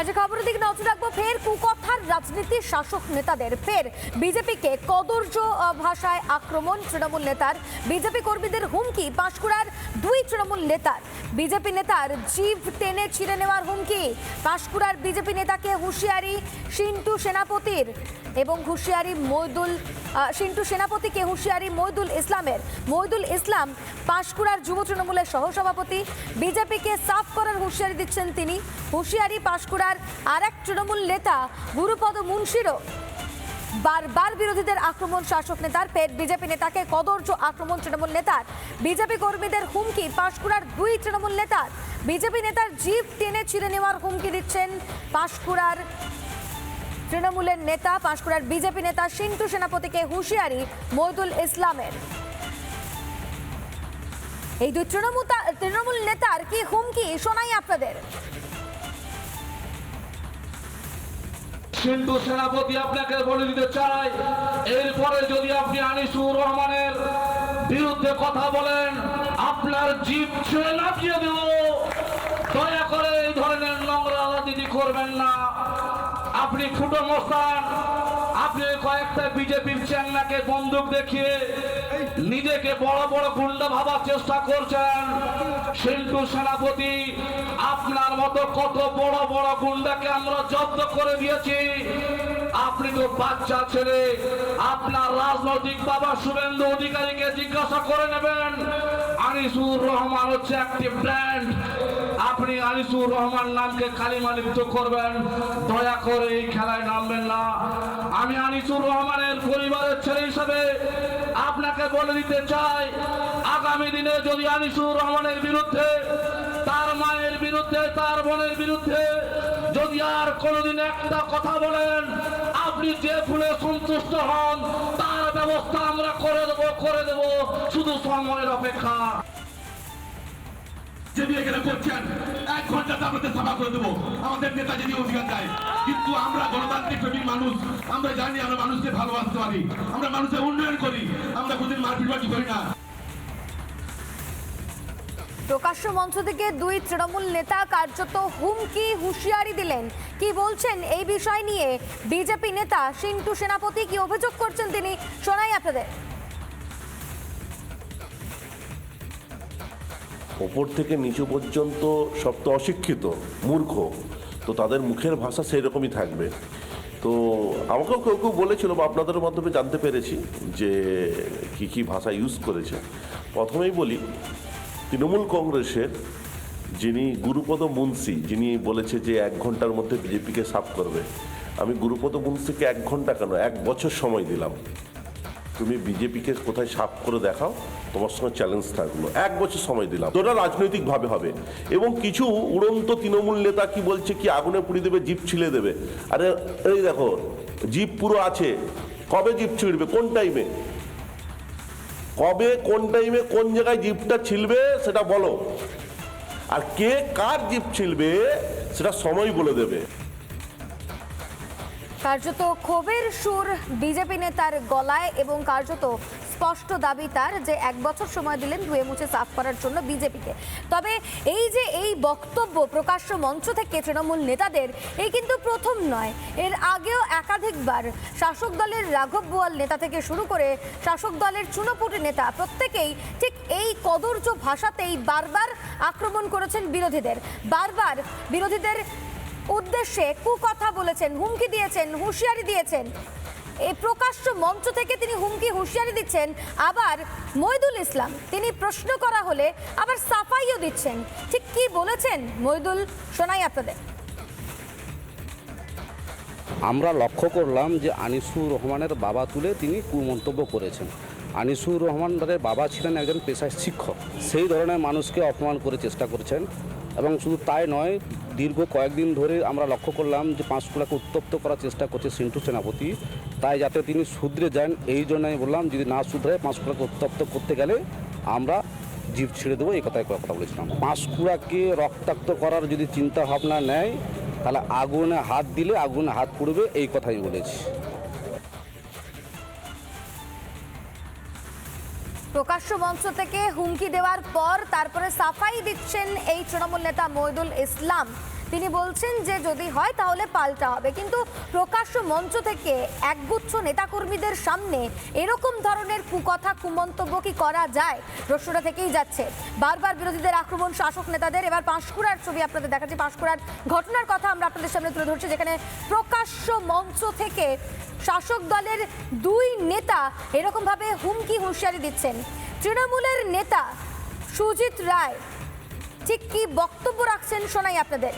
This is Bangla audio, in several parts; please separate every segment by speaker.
Speaker 1: আজ খবরের দিকে নজর রাখব। ফের কুকথার রাজনীতির শাসক নেতাদের। ফের বিজেপিকে কদর্য ভাষায় আক্রমণ তৃণমূল নেতার। বিজেপি কর্মীদের হুমকি। পাঁশকুড়ার দুই তৃণমূল নেতার। বিজেপি নেতার জিভ টেনে ছিঁড়ে নেওয়ার হুমকি। পাঁশকুড়ার বিজেপি নেতাকে হুঁশিয়ারি সিন্টু সেনাপতির এবং হুঁশিয়ারি মৈদুল সিন্টু সেনাপতিকে হুঁশিয়ারি মইদুল ইসলামের। মৈদুল ইসলাম পাঁশকুড়ার যুব তৃণমূলের সহসভাপতি। বিজেপিকে সাফ করার হুঁশিয়ারি দিচ্ছেন তিনি। হুঁশিয়ারি পাঁশকুড়ার আর এক তৃণমূল নেতা গুরুপদ মুন্সিরও। বারবার বিরোধীদের আক্রমণ, শাসক নেতার পেট, বিজেপি নেতাকে কদর্য আক্রমণ, তৃণমূল নেতার। বিজেপি কর্মীদের হুমকি, পাঁশকুড়ার দুই তৃণমূল নেতার। বিজেপি নেতার জিপ টেনে ছিঁড়ে নেওয়ার হুমকি দিচ্ছেন পাঁশকুড়ার তৃণমূলের নেতা, পাঁশকুড়ার বিজেপি নেতা সিন্টু সেনাপতিকে হুঁশিয়ারি মইদুল ইসলামের। এই দুই তৃণমূল তৃণমূল নেতার কি হুমকি, শোনাই আপনাদের।
Speaker 2: সিন্ধু সেনাপতি আপনাকে বলে দিতে চাই, এরপরে যদি আপনি আনিসুর রহমানের বিরুদ্ধে কথা বলেন, আপনার জীব ছেড়ে নামিয়ে দেব। দয়া করে এই ধরনের নোংরা রাজনীতি করবেন না। আপনি ফুটো মস্তান আপনি কয়েকটা বিজেপির চ্যাংলাকে বন্দুক দেখিয়ে নিজেকে বড় বড় গুন্ডা ভাবার চেষ্টা করছেন। সিন্ধু সেনাপতি আপনার মতো কত বড় বড় গুন্ডাকে আমরা জব্দ করে দিয়েছি। আপনি তো বাচ্চা ছেলে, আপনার রাজনৈতিক বাবা শুভেন্দু অধিকারীকে জিজ্ঞাসা করে নেবেন। আনিসুর রহমান হচ্ছে একটি ব্র্যান্ড। আপনি আনিসুর রহমান নামকে কালিমা লিপ্ত করবেন। দয়া করে এই খেলায় নামবেন না। আমি আনিসুর রহমানের পরিবারের ছেলে হিসাবে আপনাকে বলে দিতে চাই, আগামী দিনে যদি আনিসুর রহমানের বিরুদ্ধে, তার মায়ের বিরুদ্ধে, তার বোনের বিরুদ্ধে যদি আর কোনোদিন একটা কথা বলেন, আপনি যে ফুলে সন্তুষ্ট হন, তার ব্যবস্থা আমরা করে দেব করে দেব, শুধু সময়ের অপেক্ষা।
Speaker 3: করছেন। এক সভা করে দেবো। আমাদের নেতা কিন্তু আমরা গণতান্ত্রিক প্রেমিক মানুষ, আমরা জানি আমরা মানুষকে ভালোবাসতে পারি, আমরা মানুষের উন্নয়ন করি, আমরা কোনদিন মারপিট বাটি করি না।
Speaker 1: প্রকাশ্য মঞ্চ থেকে দুই তৃণমূল নেতা কার্যত হুমকি হুঁশিয়ারি দিলেন। কি বলছেন এই বিষয় নিয়ে বিজেপি নেতা সিন্টু সেনাপতি? কি অভিযোগ করছেন তিনি? শোনাই আপনাদের।
Speaker 4: ওপর থেকে নিচু পর্যন্ত সব তো অশিক্ষিত, মূর্খ। তো তাদের মুখের ভাষা সেই রকমই থাকবে। তো আমাকেও কেউ কেউ বলেছিল বা আপনাদের মাধ্যমে জানতে পেরেছি যে কি কি ভাষা ইউজ করেছে। প্রথমেই বলি, তৃণমূল কংগ্রেসের যিনি গুরুপদ মুন্সি, যিনি বলেছে যে এক ঘণ্টার মধ্যে বিজেপিকে সাফ করবে। আমি গুরুপদ মুন্সিকে এক ঘণ্টা কেন? এক বছর সময় দিলাম। তুমি বিজেপিকে কোথায় সাফ করে দেখাও, তোমার সঙ্গে চ্যালেঞ্জ থাকল। এক বছর সময় দিলাম। তো ওটা রাজনৈতিকভাবে হবে। এবং কিছু উড়ন্ত তৃণমূল নেতা কি বলছে, কি আগুনে পুড়ি দেবে, জিপ ছিলে দেবে? আরে, এই দেখো, জিপ পুরো আছে। কবে জিপ ছিঁড়বে? কোন টাইমে কবে, কোন টাইমে কোন জায়গায় জিপটা ছিলবে, সেটা বলো। আর কে কার জিপ ছিলবে, সেটা সময় বলে দেবে।
Speaker 1: কার্যত ক্ষোভের সুর বিজেপি নেতার গলায় এবং কার্যত স্পষ্ট দাবি তার যে এক বছর সময় দিলেন ধুয়ে মুছে সাফ করার জন্য বিজেপিকে। তবে এই যে এই বক্তব্য প্রকাশ্য মঞ্চ থেকে তৃণমূল নেতাদের, এই কিন্তু প্রথম নয়। এর আগেও একাধিকবার শাসক দলের রাঘব বোয়াল নেতা থেকে শুরু করে শাসক দলের চুনোপুটি নেতা প্রত্যেকেই ঠিক এই কদর্য ভাষাতেই বারবার আক্রমণ করেছেন বিরোধীদের। বারবার বিরোধীদের উদ্দেশ্যে কুকথা বলেছেন, হুমকি দিয়েছেন, হুঁশিয়ারি দিয়েছেন। এই প্রকাশ্য মঞ্চ থেকে তিনি হুমকি, হুঁশিয়ারি দিচ্ছেন। আবার মইদুল ইসলাম, তিনি প্রশ্ন করা হলে আবার সাফাইও দিচ্ছেন। ঠিক কি বলেছেন মইদুল? শোনাই আপনাদের।
Speaker 5: আমরা লক্ষ্য করলাম যে আনিসুর রহমানের বাবা তুলে তিনি কুমন্তব্য করেছেন। আনিসুর রহমান তাদের বাবা ছিলেন একজন পেশায় শিক্ষক। সেই ধরনের মানুষকে অপমান করে চেষ্টা করছেন। এবং শুধু তাই নয় দীর্ঘ কয়েকদিন ধরে আমরা লক্ষ্য করলাম যে পাঁশকুড়াকে উত্তপ্ত করার চেষ্টা করছে সিন্টু সেনাপতি। তাই যাতে তিনি শুধরে যান, এই জন্য আমি বললাম, যদি না শুধরে পাঁশকুড়াকে উত্তপ্ত করতে গেলে আমরা জীব ছেড়ে দেবো, এই কথাই কথা বলেছিলাম। পাঁশকুড়াকে রক্তাক্ত করার যদি চিন্তা ভাবনা নেয়, তাহলে আগুনে হাত দিলে আগুনে হাত পুড়বে, এই কথাই বলেছি।
Speaker 1: প্রকাশ্য মঞ্চ থেকে হুমকি দেওয়ার পর তারপরে সাফাই দিচ্ছেন এই তৃণমূল নেতা মইদুল ইসলাম। তিনি বলছেন যে যদি হয় তাহলে পাল্টা হবে। কিন্তু প্রকাশ্য মঞ্চ থেকে একগুচ্ছ নেতাকর্মীদের সামনে এরকম ধরনের কুকথা, কুমন্তব্য কি করা যায়? প্রশ্নটা থেকেই যাচ্ছে। বারবার বিরোধীদের আক্রমণ, শাসক নেতাদের। এবার পাঁশকুড়ার ছবি আপনাদের দেখাচ্ছি। পাঁশকুড়ার ঘটনার কথা আমরা আপনাদের সামনে তুলে ধরছি, যেখানে প্রকাশ্য মঞ্চ থেকে শাসক দলের দুই নেতা এরকমভাবে হুমকি হুঁশিয়ারি দিচ্ছেন। তৃণমূলের নেতা সুজিত রায় ঠিক কি বক্তব্য রাখছেন শোনাই আপনাদের।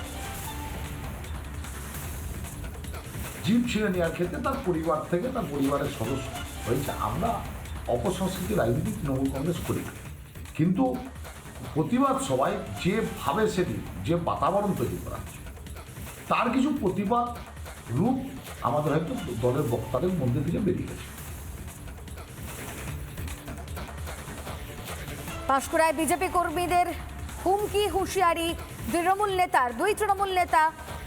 Speaker 6: জীব ছিঁড়ে নেওয়ার ক্ষেত্রে তার পরিবার থেকে তার পরিবারের সদস্য হয়েছে। আমরা অপসংস্কৃতি রাজনীতি তৃণমূল কংগ্রেস করি কিন্তু প্রতিবাদ সবাই যেভাবে সেটি যে বাতাবরণ তৈরি করা তার কিছু প্রতিবাদ রূপ আমাদের হয়তো দলের বক্তাদের মধ্যে থেকে বেরিয়ে গেছে।
Speaker 1: পাঁশকুড়ায় বিজেপি কর্মীদের হুমকি, হুঁশিয়ারি তৃণমূল নেতার দুই তৃণমূল নেতা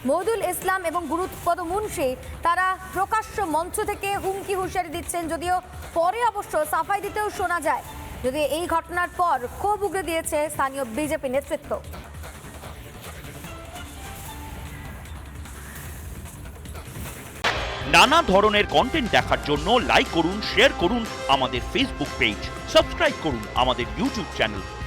Speaker 1: মহিদুল ইসলাম এবং গুরুপদ মুন্সি, তারা প্রকাশ্য মঞ্চ থেকে হুমকি, হুঁশিয়ারি দিচ্ছেন যদিও পরে অবশ্য সাফাই দিতেও শোনা যায়। যদি এই ঘটনার পর ক্ষোভ উগড়ে দিয়েছে স্থানীয় বিজেপি নেতৃত্ব।
Speaker 7: নানা ধরনের কন্টেন্ট দেখার জন্য লাইক করুন শেয়ার করুন আমাদের ফেসবুক পেজ সাবস্ক্রাইব করুন আমাদের ইউটিউব চ্যানেল